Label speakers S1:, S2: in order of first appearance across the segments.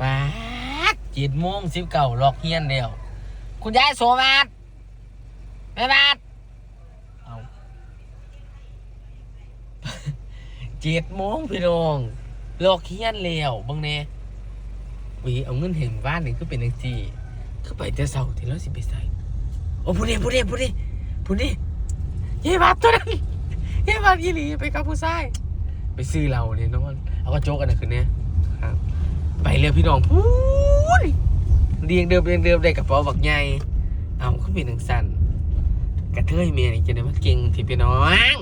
S1: ปาดเจ็ดโมงสิบเก้าลอกเฮียนเดียว คุณยายโสวัสดแม่บาดเอาเจ็ดโมงพี่น้องลอกเฮียนเร็วบางเน่วีเอาเงินเห็นบ้านนี่คือเป็นจังซี่คือไปแต่เสาที่เราสิไปใส่โอ้ผู้นี้ผู้นี้ผู้นี้ผู้นี้ยายบาดตัวนั้นยายบาดอีหลีไปกับผู้ชายไปซื้อเราเนี่ยนอนเอาก็โจกกันนะคืนนี้ครับ ไปเร็วพี่น้องพูดเรียงเดิมเรียงเดิมได้กระเป๋าบักใหญ่เอาขึ้นเป็นหนังสันกระเทยเมียนี่จะได้มาเก่งที่พี่น้อง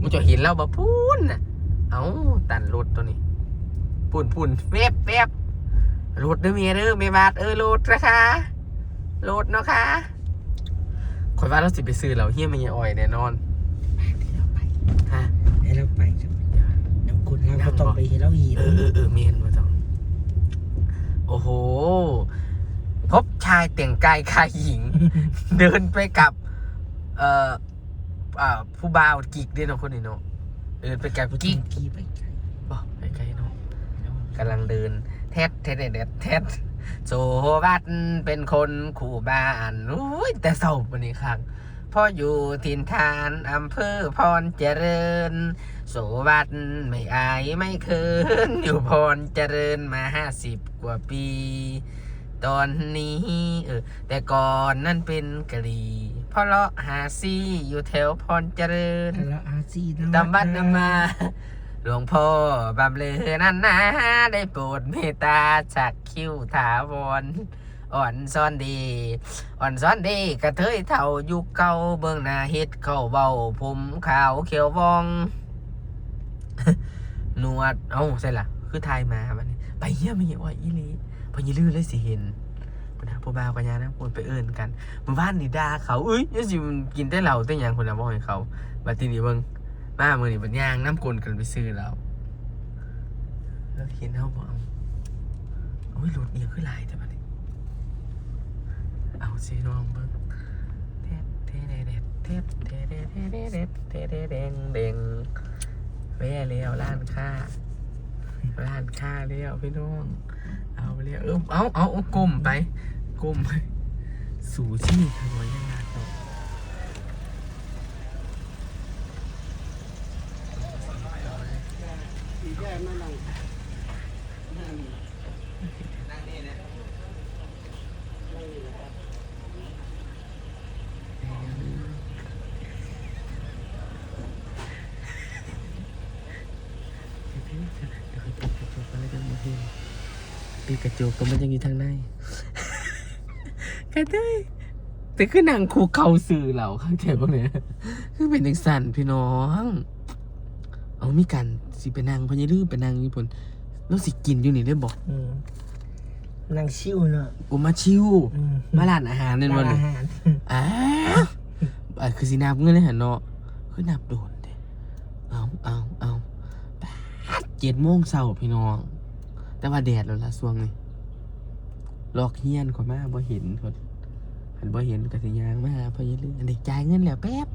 S1: มันจะเห็นเราบ่พูนน่ะเอาตันรถตัวนี้พูนพูนเว็บเว็บรถเด้อเมียเด้อเมียบาทเออรถนะคะรถเนาะค่ะคอยว่าเราสิไปซื้อเราเฮี้ยมันยังอ่อยแน่นอนฮะ
S2: ให้เราไปครับน้ำกุลเราก็ต้องไปเห็นเราหี
S1: เออเออเออเมียนมาต้อง โอ้โห พบชายแต่งกายคล้ายหญิง เดินไปกับ เอ่ออ่าผู้บ่าวกิกเด้เนาะคนนี้เนาะเดินไปกับ
S2: ผู้
S1: กิ
S2: ที่
S1: ก
S2: ขี่ไปไกล
S1: บอกไปไกลเนาะกำลังเดินแทดแทดแทดแทดโซวัดเป็นคนขู่บ้านอุ้ยแต่เศร้าวันนี้ครั้ง พ่ออยู่ถิ่นฐานอำเภอพรเจริญโสวัดไม่อายไม่เคินอยู่พรเจริญมาห้าสิบกว่าปี ตอนนี้เออแต่ก่อนนั่นเป็นกะหรี่พ่อเลาะหาซี่อยู่แถวพรเจริญ
S2: แล้วอาซีนะ
S1: ดำบัดนำมา หลวงพ่อบำเลอนั้นนะได้โปรดเมตตาจากคิ้วถาวร อ่อนซ้อนดีอ่อนซ้อนดีกระเทยเท่ายุคเก่าเบื้องหน้าเฮ็ดเข้าเบาผมขาวเขียววองนวดเอ้าใช่ล่ะคือทายมาบัดนี้ไปเยี่ยมไม่เห็นว่าอีหลีพอยี่ลือเลยสิเห็นพุ่นนะพ่อบ่าวปัญญานะควรไปเอิ้นกันมื่อวานนี่ด่าเขาเอ้ยยังสิมันกินแต่เหล้าแต่หยังคนละบ่ให้เขาบัดทีนี้เบิ่งมามือนี่บันย่างน้ำกลนกันไปซื้อแล้วแล้วเห็นเขาบอกเอาโอ้ยรถเอียงขึ้นหลายแต่บัดนี้ เอาสิน้องเบิ้งเทปเทเดเดเทปเทเดเดเดเดเทเดเดงเดงแว่แล้วร้านค้าร้านค้าแล้วพี่น้อง เอาไปแล้วเออเอาเอาเอากลมไปกลมไปสู่ที่ทำไมยังไงเนาะปีกระจกก็มันยังอยู่ทางในกระเทยแต่คือหนังคูเขาสื่อเหล่าข้างแถวพวกเนี้ยคือเป็นจังสันพี่น้อง เอามีกันสิไปนั่งเพอยังลืมไปนั่งญี่ปุ่นแล้วสิกินอยู่นี่ได้บอก
S2: อืมนั่งชิวเนาะ
S1: กูมาชิว
S2: อืม
S1: มาร้านอาหารนั่นวัน
S2: ร้า
S1: นี้
S2: อาหาร
S1: อ้าวอะคือสินับเงินเลยหันเนาะคือนับโดนเด้เอาเอาเอาแปดเจ็ดโมงเช้าพี่น้อง แต่ว่าแดดแล้วละช่วงนี้ลอกเฮียนขอมาบ่เห็นคนหันบ่เห็นกระสิยางมาเพออย่าลืมอันนี้จ่ายเงินแล้วแป๊บ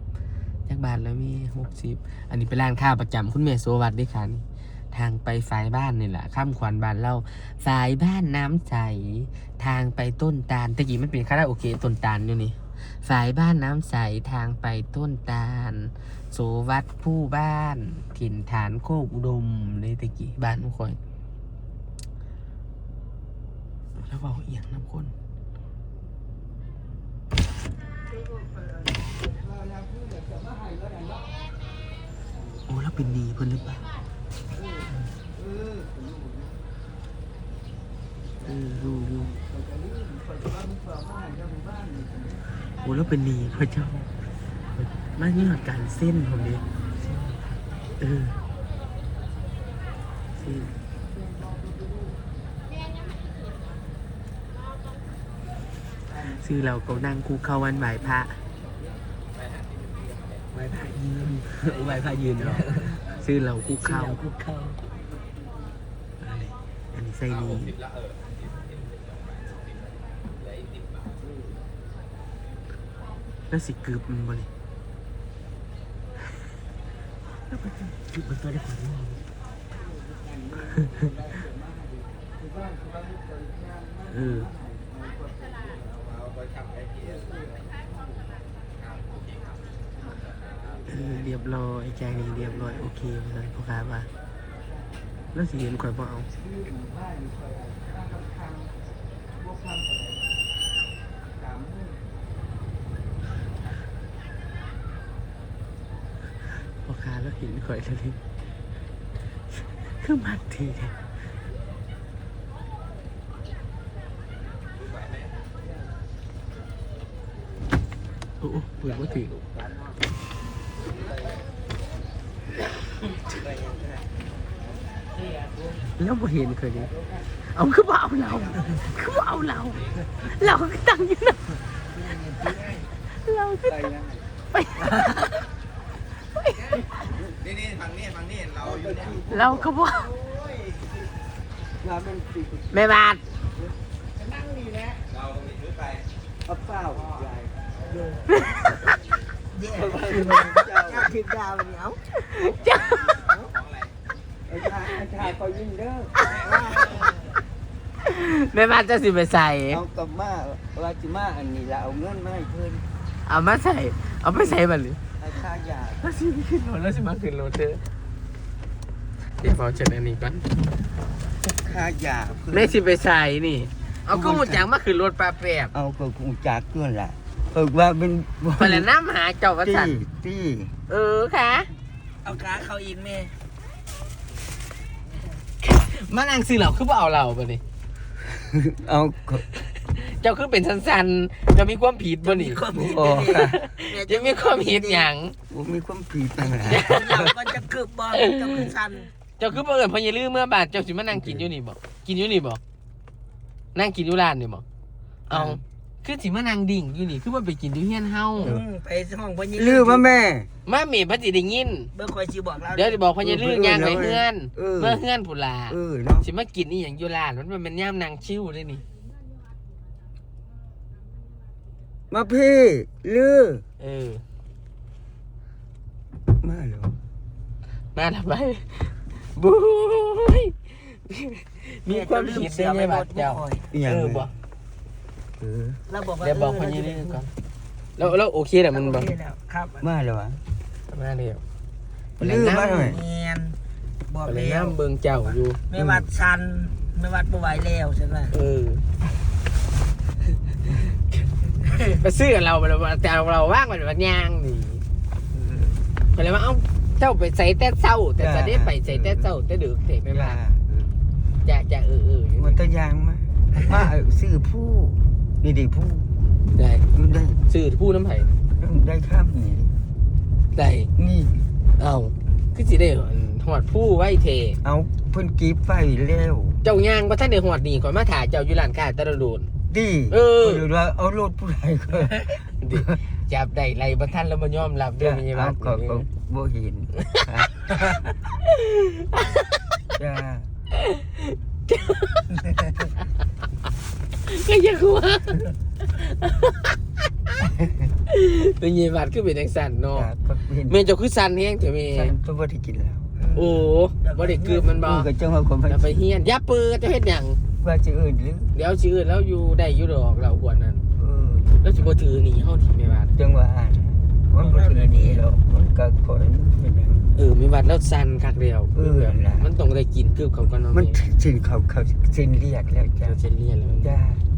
S1: จากบาทแล้วมีหกสิบอันนี้เป็นร้านค้าประจำคุณแม่โซวัตด้วยค่ะนี่ทางไปฝายบ้านนี่แหละข้ามขวัญบ้านเราฝายบ้านน้ำใสทางไปต้นตาลตะกี้มันเป็นคาราโอเกะต้นตาลอยู่นี่สายบ้านน้ำใสทางไปต้นตาล โสวัดผู้บ้าน ถิ่นฐานโคกอุดมเลยตะกี้บ้านทุกคน แล้วเบาเอียงน้ำคนโอ้แล้วเป็นดีเพิ่นหรือเปล่าเออดูดูโอ้แล้วเป็นดีพระเจ้ามานี่มาการเส้นผมดิเออเส้น ซื้อเราก็นั่งคูเข้าวันไหวพระ
S2: ไว้ผ่ายืน
S1: ไหวพระยืนเนาะซื้อเราคูเข้า
S2: เราคุกเข้า
S1: อะไรอันนี้ไส้นี้แล้วสิกึบมันบ่เลย
S2: จุดบนตัวได้ผล
S1: เออ เออเรียบร้อยแจนี่เรียบร้อยโอเคเลยพ่อค้าว่าแล้วสิเห็นข่อยบ่เอาพ่อค้าแล้วเห็นข่อยทะเลคือมัดทีเดีย วโอ้โหเปิดว่าถือแล้วบ่เห็นเคยดิเอาคือบ่าเอาเราคือบ่าเอาเราเราก็ตั้งอยู่นะเราก็ตั้งไป
S3: นี่นี่ฝั่งนี้ฝั่งนี้เราอยู่เนี่ย
S1: เราก็บ่
S2: เราเป็นปีก
S1: แม่บาท
S3: เรามีถือไป
S2: เอาเปล่า ใหญ่เย่เย่เจ้าทิพดาวเหนียว
S1: จ้า
S3: ของอะไร
S2: ไอ้ชายไอ้ชายคอยยิงเด้อ
S1: แม่บาทจะสิไปใส่
S2: เอากลับมาว่าจิมาอันนี้ละเอาเงินมาให้เพิ่น
S1: เอามาใส่ เอาไปใส่บัดนี้
S2: ไอ้ค่ายา
S1: แล้วสิขึ้นรถแล้วสิมาขึ้นรถเด้อเดี๋ยวพอเช็ดอันนี้ก่อน
S2: ค่ายาเพิ่น
S1: แม่สิไปใส่นี่ เอาก็หมดจังมาขึ้นรถปลาแปบ
S2: เอาก็คงจากเพื่อนล่ะ เพิ่นว่าเป็น
S1: ไปแล้วน้ำหาเจ้าวั
S2: ตี้
S1: สัน
S2: ตี้
S1: เออค่ะ
S2: เอาขาเขาอีกแม่
S1: มานั่งซื้อเหล่าคือบ่เอาเหล่าบัดนี้
S2: เอาก็
S1: เจ้าคือเป็นสันๆจะมีความผิดบ่นี่
S2: โอ้ค่ะ
S1: จะมีความผิดหยัง
S2: บ่มีความผิดอะไร
S4: มันจะกึบบอลจะมือสั่น
S1: เจ้าคือบ่เอิ้นพออย่าลืมเมื่อบาดเจ้าสิมานั่งกินอยู่นี่บ่กินอยู่นี่บ่นั่งกินอยู่ร้านนี่บ่เอา คือสิมานั่งดิ่งอยู่นี่คือว่าไปกินอยู่เฮียนเฮา
S4: ไปห้องพญ
S2: ลืมว่าแม่
S1: มาเมย์พระสิได้ยิน
S4: เบิ่งคอยสิบอกเรา
S1: เดี๋ยวจะบอกพญาลือย่างไปเฮือน
S2: เออ
S1: เมื่อเฮือนผุลา
S2: เออเนาะ
S1: สิมากินนี่อย่างอยู่ร้านมันเป็นย่ามนางชิวเลยนี่
S2: มาพี่ลือ
S1: เออ
S2: มาเหรอ
S1: มาทำไมบุ้ยมีความคิดได้ไงบัดเจ้า
S2: อีหยัง
S1: เออ
S2: เลย
S1: บอก
S2: เออ
S4: เราบอกว่า
S1: เดี๋ยวบอกพญาลืก่อนแล้วแล้วโอเคแต่มันบอก
S4: โอเคแล้วครับ
S2: มาเหรอวะ
S1: มาเดียว
S2: ลืมมาหน่อย
S4: เงียนบอก
S1: ไปเลย
S4: แล้ว
S1: น้ำเบิงเจ้าอยู่
S4: ไม่วัดชันไม่วัดบ่ไหวแล้วใช่ไหม
S1: เออไปซื้อกับเราไปแล้วแต่เอาเราว่างไปแบบย่างนี่ไปเลยว่าเอ้าเจ้าไปใส่แต่เศร้า แต่จะได้ไปใส่แต่เศร้าแต่ดึกเด็กไม่มาจะจะเออเอออยู่
S2: มันตะยางมามาเอาซื้อผู้ นี่ดิผู้
S1: ได้
S2: มันได้
S1: ซื้อผู้น้ำไผ่
S2: ได้ข้ามนี่
S1: ได้
S2: นี่
S1: เอาคือสิได้หอดผู้ไว้เท
S2: เอาเพิ่นกีบไฟแล้ว
S1: เจ้าย่างว่าท่านได้หอดนี่ก่อนมาถ่ายเจ้าอยู่ร้านค้าแตะโดน
S2: ดิ
S1: เออ
S2: หรือว่าเอารถผู้ใดก็
S1: ดิจับได้ไรบ่ท่านแล้วมายอมรับเรื่องนี้
S2: เอา
S1: ว่า
S2: ก็ก็บ่เห็นจ้า
S1: ก็ยังว่าเป็นยีบัดคือเป็นจังสันเนาะ
S2: จ้าก็เห็น
S1: เมย์เจ้าคือสันแห้งเถอะเมย์
S2: ฉันตัวบ่ได้กินแล้ว
S1: โอ้บ่ได้กืบมันบ่
S2: เออก็จังว่าคน
S1: จะไปเฮียนอย่าปืนจะเฮ็ดหยัง
S2: ว่าจะอื่นหรือ
S1: เดี๋ยวชื่อแล้วอยู่ได้อยู่ดอกเราควรนั้น
S2: เออ
S1: แล้วสิบ่ถือหนีเฮาที่แม่บาด
S2: จังว่าอ่านมันบ่ถึงนี้แล้วมันก็ขอยเป็นหยัง
S1: เออแม่บาดแล้วสันคักเดียว
S2: เออล่ะ
S1: มันต้องได้กินกึบเขาก่อนเนาะ
S2: มัน
S1: แม่
S2: สิ้นเขาเขาสิ้นเรียกแล้วจ้า
S1: เจ้าจะเลียนแล้ว
S2: จ้า
S1: ใจ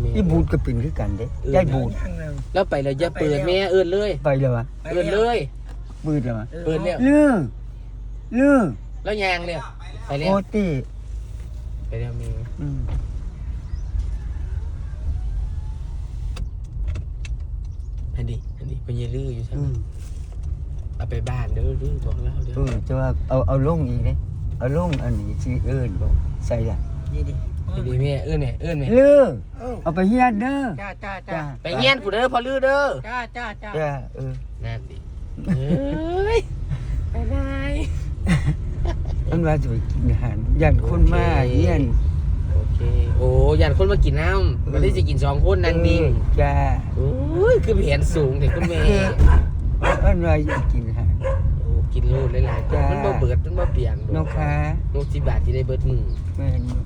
S1: แม่
S2: อีบูดก็เป็นคือกันเด้
S1: เออ
S2: ยายบูด
S4: ยังเลย
S1: แล้วไปแล้วอย่าเปิดแม่เอิ้นเลย
S2: ไปแล้ววะ
S1: เอิ้นเลย
S2: บูดแล้ววะ
S1: เอิ้นแล้ว
S2: ลือลือ
S1: แล้วยางเลยไปแล้
S2: โอ
S1: ว
S2: ติ
S1: ไปแล้วแม่
S2: อืม
S1: อันนี้อันนี้เป็นยายลืออยู่ใช่
S2: อื
S1: ไหม
S2: ม
S1: เอาไปบ้านเด้อลือบอกเราเด้อ
S2: เออจะว่าเอาเอาลงอีกเด้เอาลงอันนี้สิเอิ้นบ่ใส่ละ
S4: นี่ดิ
S1: อันนี้แม่เอิ้นแม่เอิ้นแม่
S2: ลือ
S4: เออ
S2: เอาไปเฮียนเด้อ
S4: จ้าจ้าจ้า
S2: จ้า
S1: ไปเฮียนผู้เด้อพอลือเด้อ
S4: จ้าจ้าจ้า
S2: จ้าเออ
S1: นั่นดิเอ้ยไปไหน
S2: มันว่าจะไปกินอาหารย่านคนมาเฮียน
S1: โอเคโอ้ยันคนมากินน้ำมันได้จะกินสองคนนั่งนิ่ง
S2: เออจ้า
S1: โอ้ยคือแผนสูงแต่คุณแม่
S2: มันว่าจะกินอาหาร
S1: โอ้กินโลดหลายๆคน
S2: จ้ามั
S1: มันบ่เบิดมันบ่เปลี่ยน
S2: น้องค้า
S1: โลสิบบาทที่ได้เบิดมือ
S2: แม่นอยู่